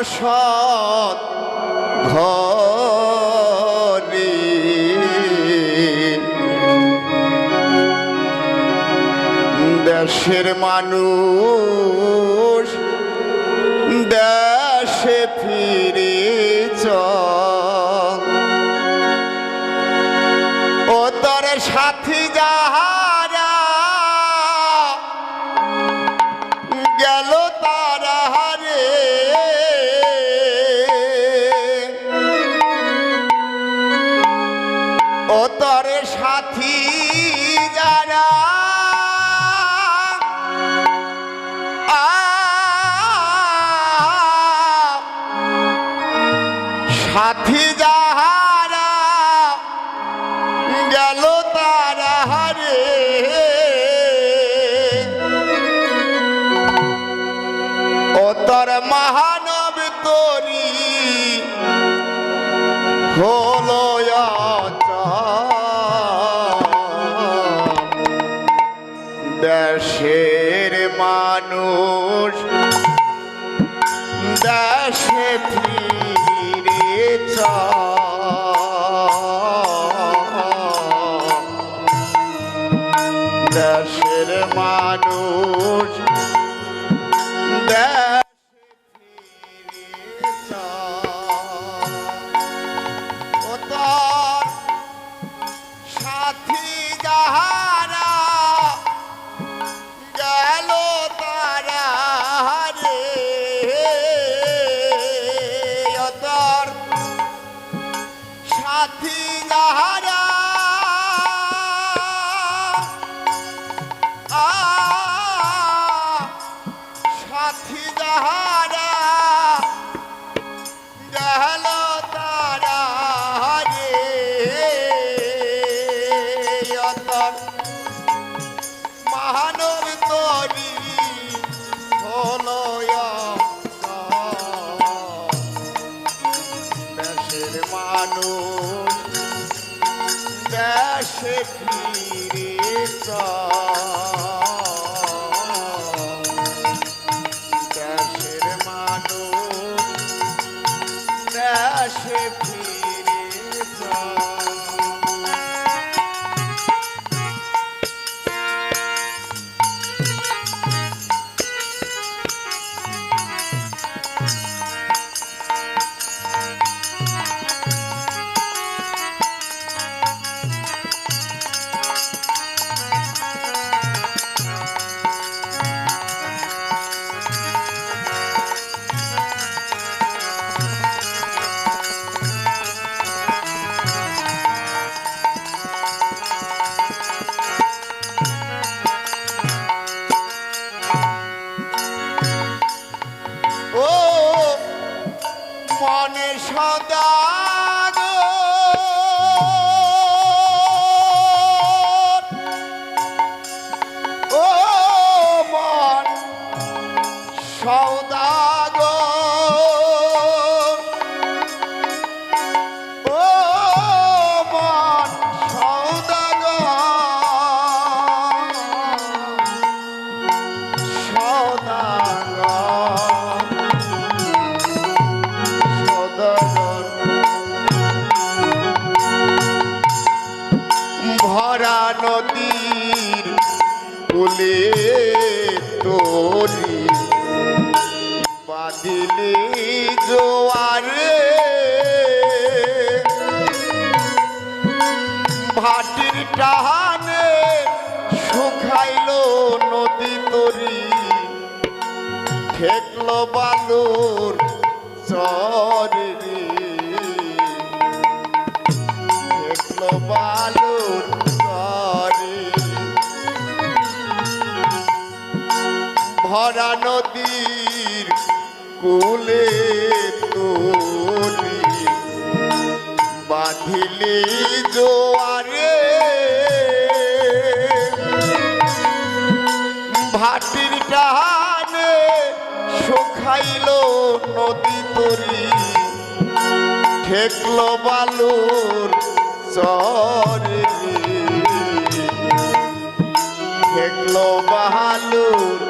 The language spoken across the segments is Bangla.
বসত ঘরে। দেশের মানুষ সাথী গেল তারা হারে। ও তোর মহানব তরি হলো দেশের মানুষ দেশে ফিরে মানুষ দেশে ফিরে চল। mother. ঠেকলো বালুর চরে ঠেকলো বালুর চরে ভরা নদীর কুলে তোরি বাঁধিলি জোয়ারে। ভাটির টাহানে শুকাইল নদী তরি ঠেকল বালুর চরে। ঠেকল বালুর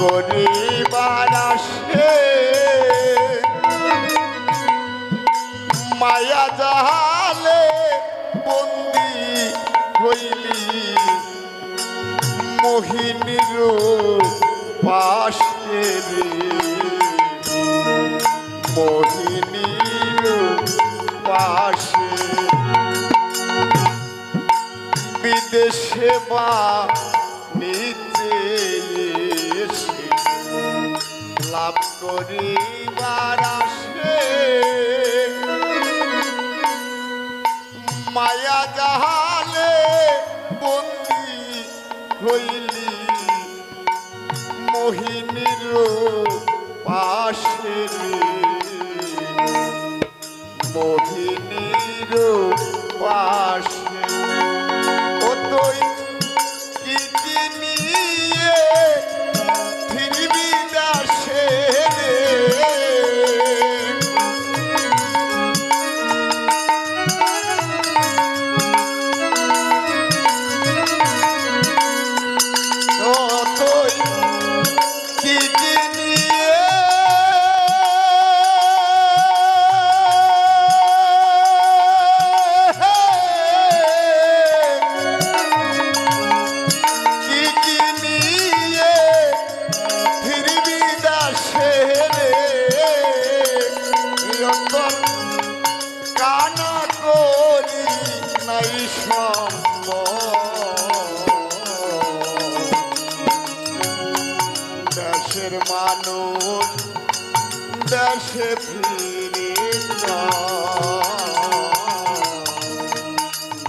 করিবার আসে মায়া জাহালে বন্দি হইলি। মোহিনীর পাশে রে। মোহিনীর পাশে বিদেশে বা লাভ করিবার আসে। মায়া জাহালে বন্দি হইলি দেশের মানুষ দেশে ফিরে।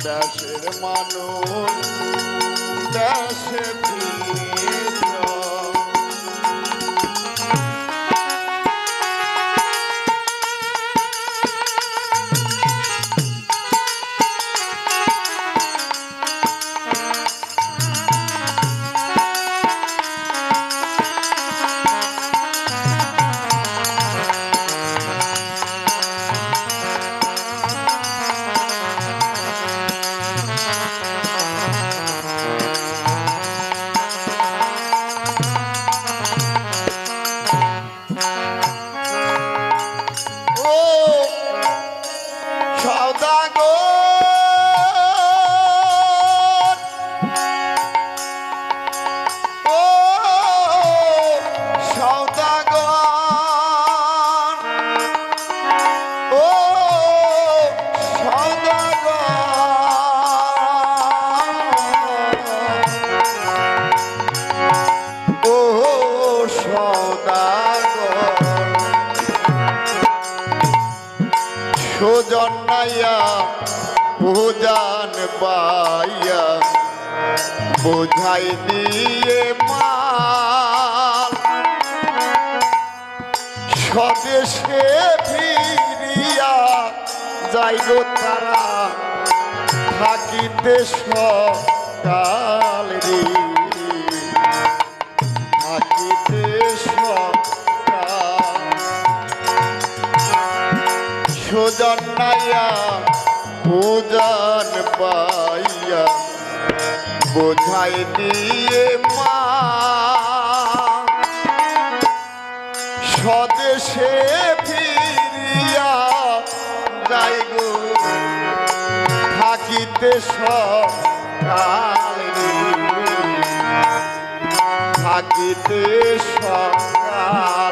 দেশের মানুষ দেশে ফিরে সুজন ভোজান পাইয়া বোঝাই দিয়ে মাল স্বদেশে ফিরিয়া যাইব তারা থাকিতে সকাল রে অন্যায়া পূজন পাইয়া বোঝাই দিয়ে মা স্বদেশে ফিরিয়া যাই গো থাকিতে সকাল। থাকিতে সকাল